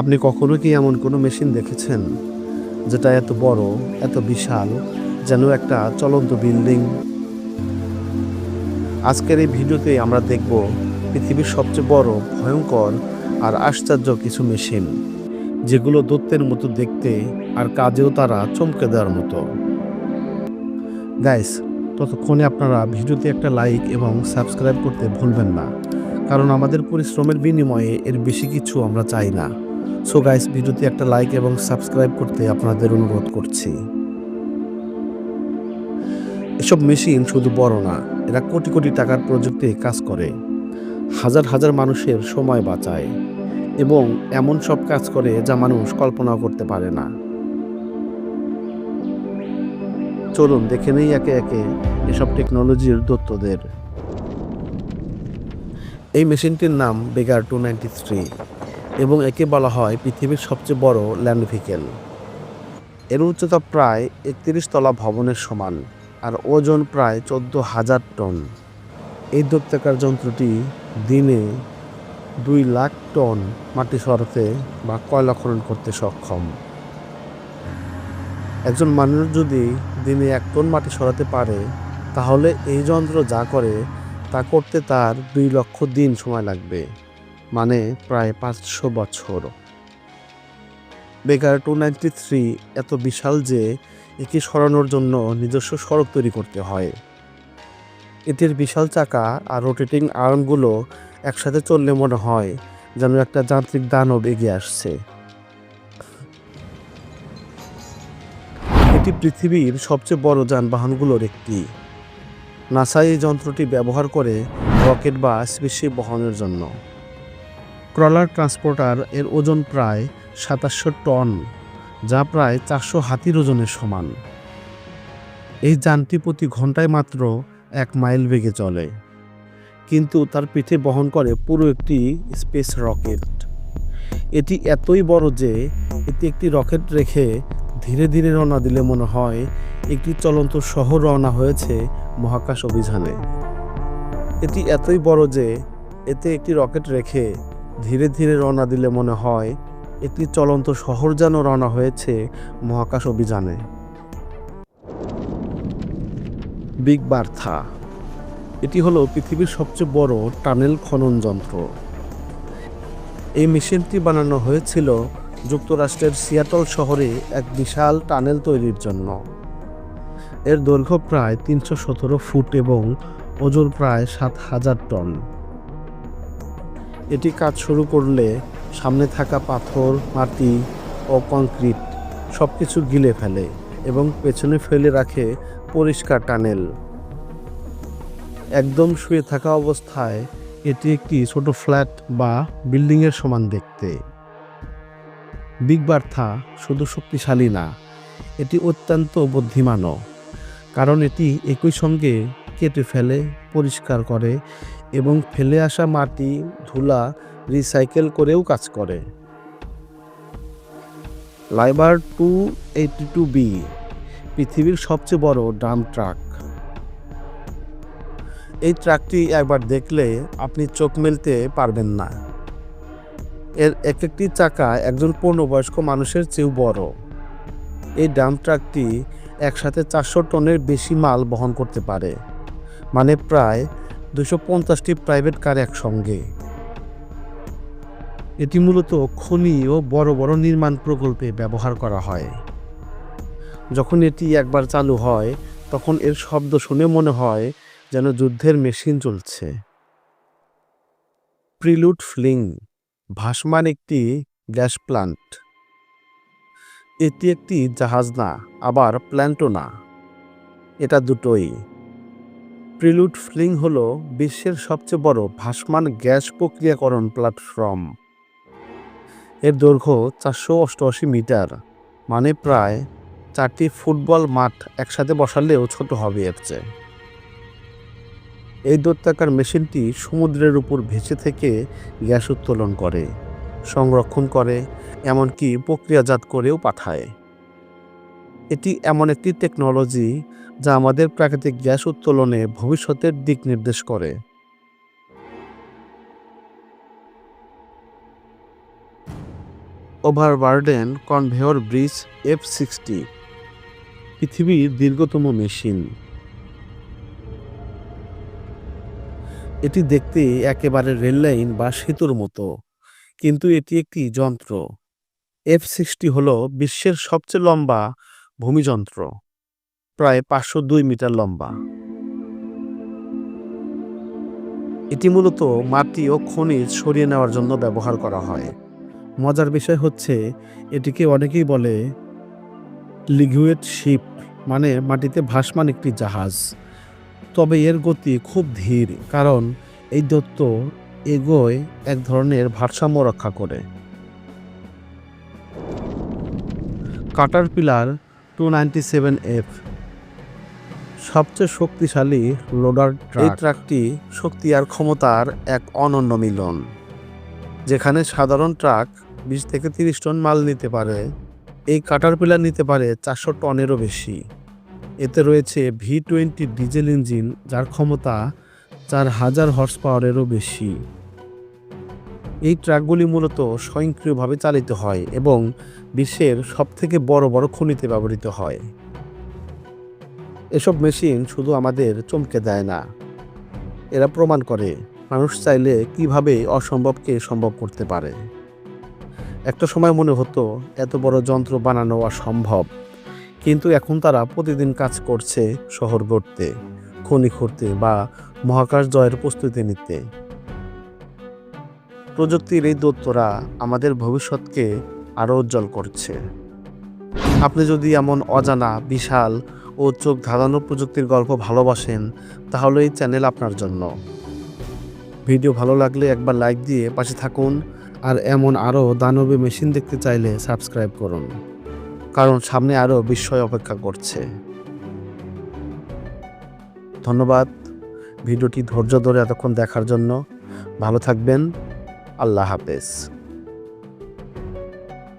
আপনি কখনো কি এমন কোনো মেশিন দেখেছেন যেটা এত বড়, এত বিশাল, যেন একটা চলন্ত বিল্ডিং? আজকের এই ভিডিওতে আমরা দেখব পৃথিবীর সবচেয়ে বড়, ভয়ঙ্কর আর আশ্চর্য কিছু মেশিন, যেগুলো দত্তের মতো দেখতে আর কাজেও তারা চমকে দেওয়ার মতো। গাইস ততক্ষণে আপনারা ভিডিওতে একটা লাইক এবং সাবস্ক্রাইব করতে ভুলবেন না, কারণ আমাদের পরিশ্রমের বিনিময়ে এর বেশি কিছু আমরা চাই না। সো গাইস ভিডিওতে একটা লাইক এবং সাবস্ক্রাইব করতে আপনাদের অনুরোধ করছি। এসব মেশিন শুধু বড় না, এরা কোটি কোটি টাকার প্রযুক্তি কাজ করে। হাজার হাজার মানুষের সময় বাঁচায় এবং এমন সব কাজ করে যা মানুষ কল্পনাও করতে পারে না। চলুন, দেখে নেই একে একে এসব টেকনোলজির দত্তদের। এই মেশিনটির নাম বেগার টু নাইনটি থ্রি এবং একে বলা হয় পৃথিবীর সবচেয়ে বড় ল্যান্ড ভেহিকেল এর উচ্চতা প্রায় একত্রিশ তলা ভবনের সমান আর ওজন প্রায় চোদ্দ হাজার টন। এই দৈত্যাকার যন্ত্রটি দিনে দুই লাখ টন মাটি সরাতে বা কয়লা খনন করতে সক্ষম। একজন মানুষ যদি দিনে এক টন মাটি সরাতে পারে, তাহলে এই যন্ত্র যা করে তা করতে তার দুই লক্ষ দিন সময় লাগবে। মানে প্রায় পাঁচশো বছর। বেকার টু থ্রি এত বিশাল যে একে সরানোর জন্য নিজস্ব সড়ক তৈরি করতে হয়। এটির বিশাল চাকা আর রোটেটিং আর্মগুলো একসাথে চললে মনে হয় যেন একটা যান্ত্রিক দানব এগিয়ে আসছে। এটি পৃথিবীর সবচেয়ে বড় যানবাহনগুলোর একটি। নাসা এই যন্ত্রটি ব্যবহার করে রকেট বা স্পেসশিপ বহনের জন্য। ক্রলার ট্রান্সপোর্টার এর ওজন প্রায় সাতাশশো টন, যা প্রায় চারশো হাতির ওজনের সমান। এই যানটি প্রতি ঘন্টায় মাত্র এক মাইল বেগে চলে, কিন্তু তার পিঠে বহন করে পুরো একটি স্পেস রকেট। এটি এতই বড় যে এটি একটি রকেট রেখে ধীরে ধীরে রওনা দিলে মনে হয় একটি চলন্ত শহর রওনা হয়েছে মহাকাশ অভিযানে। এটি এতই বড় যে এতে একটি রকেট রেখে ধীরে ধীরে রওনা দিলে মনে হয়, একটি চলন্ত শহর যেন রওনা হয়েছে মহাকাশ অভিযানে। বিগ বার্থা এটি হলো পৃথিবীর সবচেয়ে বড় টানেল খনন যন্ত্র। এই মেশিনটি বানানো হয়েছিল যুক্তরাষ্ট্রের সিয়াটল শহরে এক বিশাল টানেল তৈরির জন্য। এর দৈর্ঘ্য প্রায় তিনশো সতেরো ফুট এবং ওজন প্রায় সাত হাজার টন। এটি কাজ শুরু করলে সামনে থাকা পাথর, মাটি ও কংক্রিট সব কিছু গিলে ফেলে এবং পেছনে ফেলে রাখে পরিষ্কার টানেল। একদম শুয়ে থাকা অবস্থায় এটি একটি ছোট ফ্ল্যাট বা বিল্ডিংয়ের সমান দেখতে। বিগ বার্থা শুধু শক্তিশালী না, এটি অত্যন্ত বুদ্ধিমানও, কারণ এটি একই সঙ্গে কেটে ফেলে, পরিষ্কার করে এবং ফেলে আসা মাটি, ধুলা রিসাইকেল করেও কাজ করে। লাইবার টু এইটি টু বি পৃথিবীর সবচেয়ে বড় ডাম ট্রাক। এই ট্রাকটি একবার দেখলে আপনি চোখ মেলতে পারবেন না। এর এক একটি চাকা একজন পূর্ণবয়স্ক মানুষের চেয়েও বড়। এই ডাম ট্রাকটি একসাথে চারশো টনের বেশি মাল বহন করতে পারে মানে প্রায় দুশো পঞ্চাশটি প্রাইভেট কার একসঙ্গে। এটি মূলত খনি ও বড় বড় নির্মাণ প্রকল্পে ব্যবহার করা হয়। যখন এটি একবার চালু হয়, তখন এর শব্দ শুনে মনে হয় যেন যুদ্ধের মেশিন চলছে। প্রিলুট ফ্লিং, ভাসমান একটি গ্যাস প্লান্ট। এটি একটি জাহাজ না, আবার প্ল্যান্টও না। এটা দুটোই। প্রিলুট ফ্লিং হল বিশ্বের সবচেয়ে বড় ভাসমান গ্যাস প্রক্রিয়াকরণ প্ল্যাটফর্ম এর দৈর্ঘ্য চারশো অষ্টআশি মিটার মানে প্রায় চারটি ফুটবল মাঠ একসাথে বসালেও ছোট হবে এর চেয়ে। এই দৈত্যাকার মেশিনটি সমুদ্রের উপর ভেসে থেকে গ্যাস উত্তোলন করে, সংরক্ষণ করে, এমনকি প্রক্রিয়াজাত করেও পাঠায়। এটি এমন একটি টেকনোলজি যা আমাদের প্রাকৃতিক গ্যাস উত্তোলনে ভবিষ্যতের দিক নির্দেশ করে। Overburden conveyor bridge F sixty পৃথিবীর দীর্ঘতম মেশিন এটি দেখতে একেবারে রেললাইন বা সেতুর মতো, কিন্তু এটি একটি যন্ত্র। এফ সিক্সটি হল বিশ্বের সবচেয়ে লম্বা ভূমিযন্ত্র, প্রায় পাঁচশো দুই মিটার লম্বা। এটি মূলত মাটি ও খনিজ সরিয়ে নেওয়ার জন্য ব্যবহার করা হয়। মজার বিষয় হচ্ছে, এটিকে অনেকেই বলে লিগুয়েট শিপ মানে মাটিতে ভাসমান একটি জাহাজ। তবে এর গতি খুব ধীর, কারণ এই দত্ত এগোয় এক ধরনের ভারসাম্য রক্ষা করে। Caterpillar two ninety seven F. সবচেয়ে শক্তিশালী লোডার ট্রাক। এই ট্রাকটি শক্তি আর ক্ষমতার এক অনন্য মিলন, যেখানে সাধারণ ট্রাক বিশ থেকে তিরিশ টন মাল নিতে পারে, এই কাটার পিলার নিতে পারে চারশো টনেরও বেশি। এতে রয়েছে ভি টোয়েন্টি ডিজেল ইঞ্জিন, যার ক্ষমতা চার হাজার হর্স পাওয়ারেরও বেশি। এই ট্রাকগুলি মূলত স্বয়ংক্রিয়ভাবে চালিত হয় এবং বিশ্বের সবথেকে বড় বড় খনিতে ব্যবহৃত হয়। এসব মেশিন শুধু আমাদের চমকে দেয় না, এরা প্রমাণ করে মানুষ চাইলে কীভাবে অসম্ভবকে সম্ভব করতে পারে। একটা সময় মনে হতো, এত বড় যন্ত্র বানানো অসম্ভব, কিন্তু এখন তারা প্রতিদিন কাজ করছে শহর গড়তে, খনি খুঁড়তে বা মহাকাশ জয়ের প্রস্তুতি নিতে। প্রযুক্তির এই দত্তরা আমাদের ভবিষ্যৎকে আরও উজ্জ্বল করছে। আপনি যদি এমন অজানা, বিশাল ও চোখ ধাঁধানো প্রযুক্তির গল্প ভালোবাসেন, তাহলে এই চ্যানেল আপনার জন্য। ভিডিও ভালো লাগলে একবার লাইক দিয়ে পাশে থাকুন আর এমন আরও দানবী মেশিন দেখতে চাইলে সাবস্ক্রাইব করুন, কারণ সামনে আরও বিস্ময় অপেক্ষা করছে। ধন্যবাদ। ভিডিওটি ধৈর্য ধরে এতক্ষণ দেখার জন্য। ভালো থাকবেন। আল্লাহ হাফেজ।